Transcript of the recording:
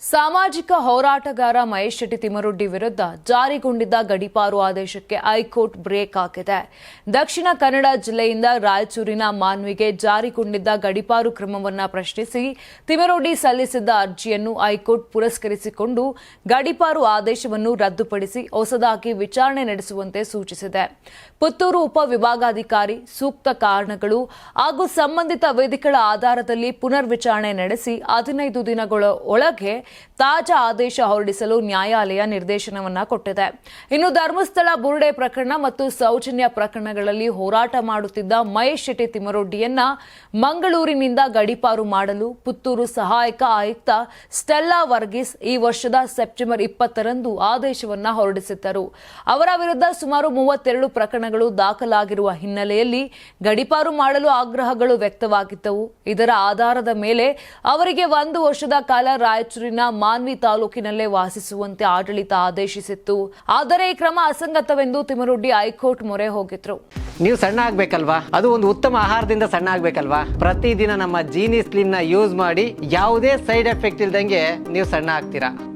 ಸಾಮಾಜಿಕ ಹೋರಾಟಗಾರ ಮಹೇಶ್ ಶೆಟ್ಟಿ ತಿಮರುಡ್ಡಿ ವಿರುದ್ಧ ಜಾರಿಗೊಂಡಿದ್ದ ಗಡಿಪಾರು ಆದೇಶಕ್ಕೆ ಹೈಕೋರ್ಟ್ ಬ್ರೇಕ್ ಹಾಕಿದೆ. ದಕ್ಷಿಣ ಕನ್ನಡ ಜಿಲ್ಲೆಯಿಂದ ರಾಯಚೂರಿನ ಮಾನ್ವಿಗೆ ಜಾರಿಗೊಂಡಿದ್ದ ಗಡಿಪಾರು ಕ್ರಮವನ್ನು ಪ್ರಶ್ನಿಸಿ ತಿಮರುಡ್ಡಿ ಸಲ್ಲಿಸಿದ್ದ ಅರ್ಜಿಯನ್ನು ಹೈಕೋರ್ಟ್ ಪುರಸ್ಕರಿಸಿಕೊಂಡು ಗಡಿಪಾರು ಆದೇಶವನ್ನು ರದ್ದುಪಡಿಸಿ ಹೊಸದಾಗಿ ವಿಚಾರಣೆ ನಡೆಸುವಂತೆ ಸೂಚಿಸಿದೆ. ಪುತ್ತೂರು ಉಪವಿಭಾಗಾಧಿಕಾರಿ ಸೂಕ್ತ ಕಾರಣಗಳು ಹಾಗೂ ಸಂಬಂಧಿತ ವೇದಿಕೆಗಳ ಆಧಾರದಲ್ಲಿ ಪುನರ್ ವಿಚಾರಣೆ ನಡೆಸಿ ಹದಿನೈದು ದಿನಗಳ ಒಳಗೆ ತಾಜಾ ಆದೇಶ ಹೊರಡಿಸಲು ನ್ಯಾಯಾಲಯ ನಿರ್ದೇಶನವನ್ನ ಕೊಟ್ಟಿದೆ. ಇನ್ನು ಧರ್ಮಸ್ಥಳ ಬುರುಡೆ ಪ್ರಕರಣ ಮತ್ತು ಸೌಜನ್ಯ ಪ್ರಕರಣಗಳಲ್ಲಿ ಹೋರಾಟ ಮಾಡುತ್ತಿದ್ದ ಮಹೇಶ್ ಶೆಟ್ಟಿ ತಿಮ್ಮರೊಡ್ಡಿಯನ್ನ ಮಂಗಳೂರಿನಿಂದ ಗಡಿಪಾರು ಮಾಡಲು ಪುತ್ತೂರು ಸಹಾಯಕ ಆಯುಕ್ತ ಸ್ಟೆಲ್ಲಾ ವರ್ಗೀಸ್ ಈ ವರ್ಷದ ಸೆಪ್ಟೆಂಬರ್ ಇಪ್ಪತ್ತರಂದು ಆದೇಶವನ್ನ ಹೊರಡಿಸಿದ್ದರು. ಅವರ ವಿರುದ್ಧ ಸುಮಾರು ಮೂವತ್ತೆರಡು ಪ್ರಕರಣಗಳು ದಾಖಲಾಗಿರುವ ಹಿನ್ನೆಲೆಯಲ್ಲಿ ಗಡಿಪಾರು ಮಾಡಲು ಆಗ್ರಹಗಳು ವ್ಯಕ್ತವಾಗಿದ್ದವು. ಇದರ ಆಧಾರದ ಮೇಲೆ ಅವರಿಗೆ ಒಂದು ವರ್ಷದ ಕಾಲ ರಾಯಚೂರಿನ ಮಾನ್ವಿ ತಾಲೂಕಿನಲ್ಲೇ ವಾಸಿಸುವಂತೆ ಆಡಳಿತ ಆದೇಶಿಸಿತ್ತು. ಆದರೆ ಈ ಕ್ರಮ ಅಸಂಗತವೆಂದು ತಿಮರೊಡ್ಡಿ ಹೈಕೋರ್ಟ್ ಮೊರೆ ಹೋಗಿದ್ರು. ನೀವು ಸಣ್ಣ ಆಗ್ಬೇಕಲ್ವಾ? ಅದು ಒಂದು ಉತ್ತಮ ಆಹಾರದಿಂದ ಸಣ್ಣ ಆಗ್ಬೇಕಲ್ವಾ? ಪ್ರತಿದಿನ ನಮ್ಮ ಜೀನಿ ಸ್ಲಿಮ್ನ ಯೂಸ್ ಮಾಡಿ ಯಾವುದೇ ಸೈಡ್ ಎಫೆಕ್ಟ್ ಇಲ್ದಂಗೆ ನೀವು ಸಣ್ಣ ಆಗ್ತೀರಾ?